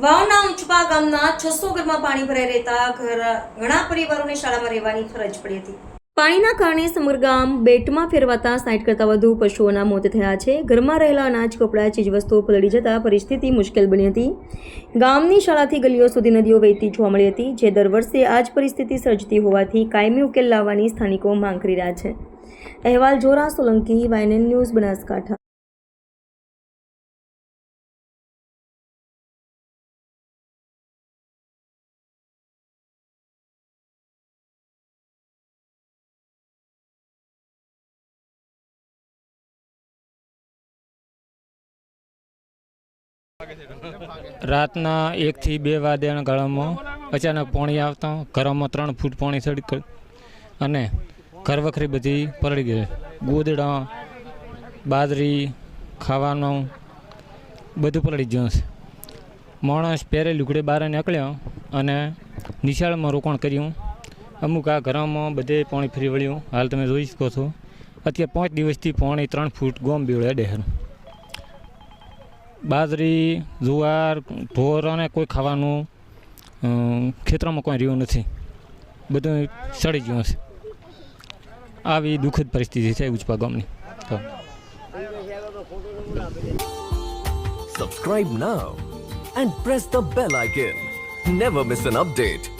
વાવના ઉંચપા ગામના છસો ઘરમાં પાણી ભરાઈ રહેતા ઘર ઘણા પરિવારોને શાળામાં રહેવાની ફરજ પડી હતી. પાણીના કારણે સમગ્ર ગામ બેટમાં ફેરવાતા સાઠ કરતાં વધુ પશુઓના મોત થયા છે. ઘરમાં રહેલા અનાજ, કપડાં, ચીજવસ્તુઓ પલળી જતાં પરિસ્થિતિ મુશ્કેલ બની હતી. ગામની શાળાથી ગલીઓ સુધી નદીઓ વહેતી જોવા મળી હતી, જે દર વર્ષે આ જ પરિસ્થિતિ સર્જતી હોવાથી કાયમી ઉકેલ લાવવાની સ્થાનિકો માંગ કરી રહ્યા છે. અહેવાલ જોરા સોલંકી વાયનન ન્યૂઝ બનાસકાંઠા. રાતના એકથી બે વાગ્યાના ગાળામાં અચાનક પાણી આવતા, ઘરમાં ત્રણ ફૂટ પાણી સડી અને ઘર વખરી બધી પલળી ગઈ. ગોદડા, બાજરી, ખાવાનું, બધું પલળી ગયું છે. માણસ પહેરે લુગડે બહાર નીકળ્યો અને નિશાળમાં રોકાણ કર્યું. અમુક આ ઘરમાં બધે પાણી ફરી વળ્યું. હાલ તમે જોઈ શકો છો. અત્યારે પાંચ દિવસથી પાણી ત્રણ ફૂટ ગોમ બીવડે ડેહર. બાજરી, જુવાર, ઢોર અને કોઈ ખાવાનું ખેતરમાં કોઈ રહ્યું નથી. બધું સડી ગયું છે આવી દુઃખદ પરિસ્થિતિ છે ઉચપા ગામની. તો subscribe now and press the bell icon never miss an update.